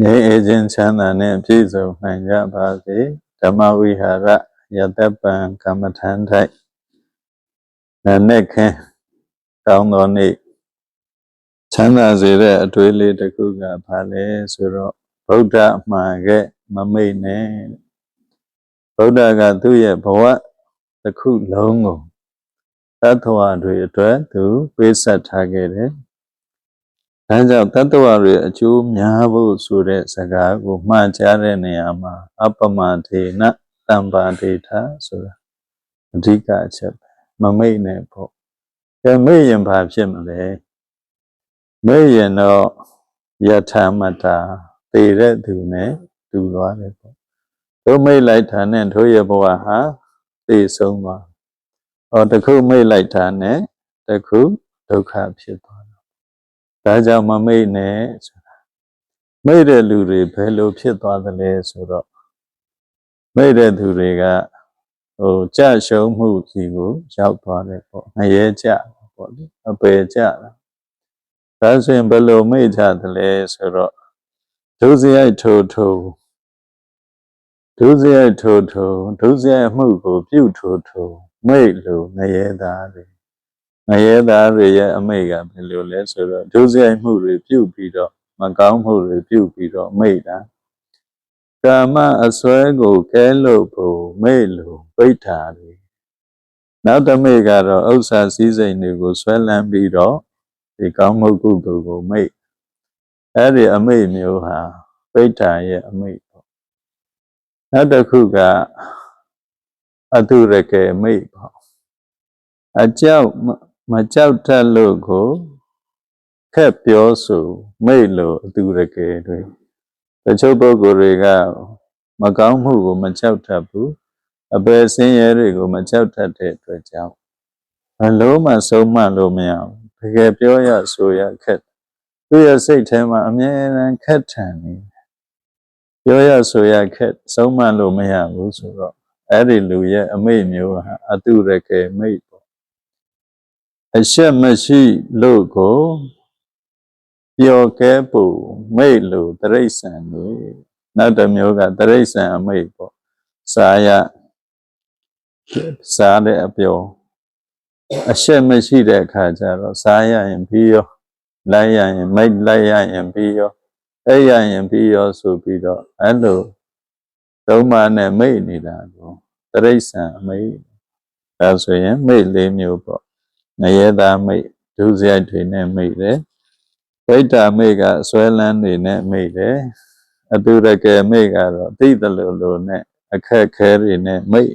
ငြိမ်းအေးခြင်းချမ်းသာနဲ့ပြည့်စုံနိုင်ကြပါစေဓမ္မဝိဟာရယတပံကမ္မထန်ထိုက်နာနဲ့ခင်ကောင်းသောနေ့ချမ်းသာစေတဲ့အတွေ့အလေးတစ်ခုကဘာလဲဆိုတော့ဗုဒ္ဓမှားခဲ့မမိတ်နဲ့ဗုဒ္ဓကသူ့ရဲ့ဘဝတစ်ခုလုံးကိုသတ္တဝါတွေအတွက်သူပေးဆက်ထားခဲ့တယ်။ ဒါကြောင့်တတ္တဝါတွေအကျိုးများဖို့ဆိုတဲ့စကားကိုမှားကြားတဲ့နေရာမှာအပ္ပမထေနတမ္ပါဒေထာဆိုတာအဓိကအချက်ပဲမမိတ်နဲ့ပေါ့။ကဲမိတ်ရင်ဘာဖြစ်မလဲ။မိတ်ရင်တော့ယထာမတာတည်တဲ့သူနဲ့တူသွားတယ်ပေါ့။တို့မိတ်လိုက်တာနဲ့တို့ရဲ့ဘဝဟာသိဆုံးသွား။ဟောတခုမိတ်လိုက်တာနဲ့တခုဒုက္ခဖြစ်သွားတယ်။ ဒါကြောင့်မမိတ်နဲ့ဆိုတာမိတ်တဲ့လူတွေဘယ်လိုဖြစ်သွားသလဲဆိုတော့မိတ်တဲ့သူတွေကဟိုကြရှုံးမှုစီကိုရောက်သွားတယ်ပေါ့ငရဲကြပေါ့လေအပယ်ကြတာဒါဆိုရင်ဘယ်လိုမိတ်ကြသလဲဆိုတော့ဒုစရိုက်ထိုးထိုးဒုစရိုက်ထိုးထိုးဒုစရိုက်မှုကိုပြုထိုးထိုးမိတ်လို့ငရဲသားတွေ ငရဲသားတွေရဲ့အမိတ်ကဘယ်လိုလဲဆိုတော့ဒုစရိုက်မှုတွေပြုပြီးတော့မကောင်းမှုတွေပြုပြီးတော့မိတ်တာကာမအစွဲကိုကဲလို့ဖို့မိတ်လို့ပိဋ္ဌာတွေနောက်တစ်မိတ်ကတော့ဥစ္စာစည်းစိမ်တွေကိုဆွဲလန်းပြီးတော့ဒီကောင်းမှုကုသိုလ်ကိုမိတ်အဲ့ဒီအမိတ်မျိုးဟာပိဋ္ဌာရဲ့အမိတ်ပေါ့နောက်တစ်ခုကအတုရကေမိတ်ပေါ့အကြောက် မကြောက်တတ်လို့ကိုခက်ပြောဆိုမိတ်လို့အတုရကေတွေတချို့ပုဂ္ဂိုလ်တွေကမကောင်းမှုကိုမကြောက်တတ်ဘူးအပယ်ဆင်းရဲတွေကိုမကြောက်တတ်တဲ့အတွက်ကြောင့်ဘလို့မှဆုံးမလို့မရဘူးတကယ်ပြောရဆိုရခက်သူ့ရဲ့စိတ်ထဲမှာအမြဲတမ်းခက်ထန်နေတယ်ပြောရဆိုရခက်ဆုံးမလို့မရဘူးဆိုတော့အဲ့ဒီလူရဲ့အမိတ်မျိုးဟာအတုရကေမိတ်ပေါ့ အရှက်မရှိလို့ကိုပျော်ကဲပူမိတ်လို့တရိษံတွေနောက်တစ်မျိုးကတရိษံအမိတ်ပေါ့စာရစားတဲ့အပျော်အရှက်မရှိတဲ့အခါကျတော့စားရရင်ပြီးရောလိုက်ရရင်မိတ်လိုက်ရရင်ပြီးရောအဲ့ရရင်ပြီးရောဆိုပြီးတော့အဲ့လိုသုံးပါးနဲ့မိတ်နေတာကိုတရိษံအမိတ်ဒါဆိုရင်မိတ်လေးမျိုးပေါ့ ငရဲသားမိတ်ဒုစရိုက်တွေနဲ့မိတ်တယ်ဗိတ္တာမိတ်ကအစွဲလန်းတွေနဲ့မိတ်တယ်အတုရကယ်မိတ်ကတော့သိတယ်လို့လို့နဲ့အခက်ခဲတွေနဲ့မိတ်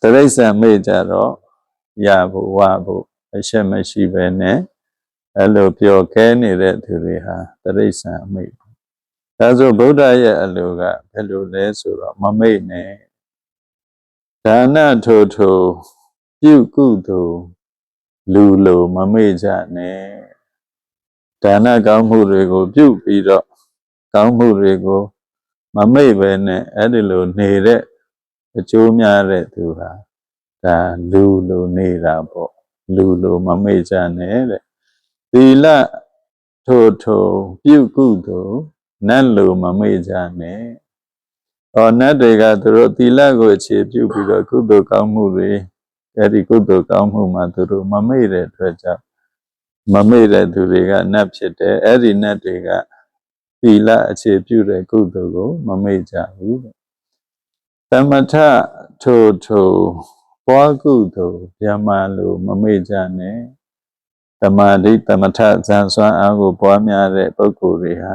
တရိษံမိတ်ကြတော့ရဖို့ဝဖို့အရှက်မရှိပဲနဲ့အဲ့လိုပျော်ခဲနေတဲ့သူတွေဟာတရိษံအမိတ်ပေါ့ဒါဆိုဗုဒ္ဓရဲ့အလိုကဘယ်လိုလဲဆိုတော့မမိတ်နဲ့ဒါနထိုထို ပြုကုသိုလ်လူလိုမမေ့ကြနဲ့ဒါနကောင်းမှုတွေကို ပြုပြီးတော့ကောင်းမှုတွေကိုမမေ့ပဲနဲ့အဲ့ဒီလိုနေတဲ့အကျိုးများတဲ့သူဟာဒါလူလိုနေတာပေါ့လူလိုမမေ့ကြနဲ့တဲ့သီလထိုထိုပြုကုသိုလ်နတ်လိုမမေ့ကြနဲ့ဟောနတ်တွေကသူတို့သီလကိုအခြေပြုပြီးတော့ကုသိုလ်ကောင်းမှုတွေ အဲ့ဒီကုသိုလ်ကောင်းမှုမှာသူတို့မမေ့တဲ့အတွက်ကြောင့်မမေ့တဲ့သူတွေကနတ်ဖြစ်တယ်အဲ့ဒီနတ်တွေကသီလအခြေပြုတဲ့ကုသိုလ်ကိုမမေ့ကြဘူးသမထထိုထိုပွားကုသိုလ်ဗျမလိုမမေ့ကြနဲ့တမာတိတမထဇန်စွမ်းအားကိုပွားများတဲ့ပုဂ္ဂိုလ်တွေဟာ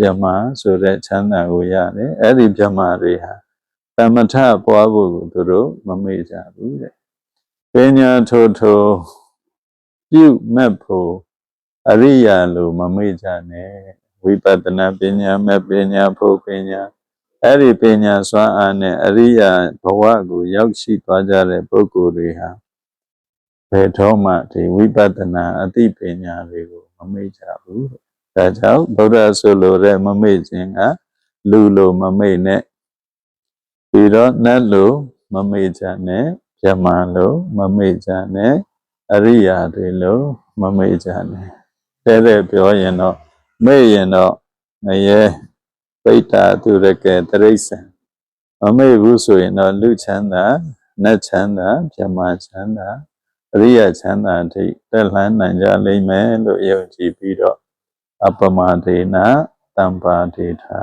ဗျမဆိုတဲ့ချမ်းသာကိုရတယ်အဲ့ဒီဗျမတွေဟာတမထပွားဖို့ကိုသူတို့မမေ့ကြဘူးတဲ့ ပညာထိုထိုပြုမဲ့ဖို့အရိယာလိုမမေ့ကြနဲ့ဝိပဿနာပညာမဲ့ပညာဖို့ပညာအဲ့ဒီပညာစွမ်းအားနဲ့အရိယာဘဝကိုရောက်ရှိသွားကြတဲ့ပုဂ္ဂိုလ်တွေဟာဘယ်တော့မှဒီဝိပဿနာအသိပညာတွေကိုမမေ့ကြဘူးဒါကြောင့်ဗုဒ္ဓဆိုလိုတဲ့မမေ့ခြင်းကလူလိုမမေ့နဲ့ပြီးတော့နတ်လိုမမေ့ကြနဲ့ မြမလိုမမေ့ကြနဲ့အရိယာတွေလိုမမေ့ကြနဲ့တဲ့တဲ့ပြောရင်တော့မေ့ရင်တော့ငရဲပိဋ္ဌာသူရကဲတရိစ္ဆာန်မမေ့ဘူးဆိုရင်တော့လူချမ်းသာနတ်ချမ်းသာပြမချမ်းသာအရိယချမ်းသာအထိတက်လှမ်းနိုင်ကြလိမ့်မယ်လို့ယုံကြည်ပြီးတော့အပမဒေနတံပါဒေထာ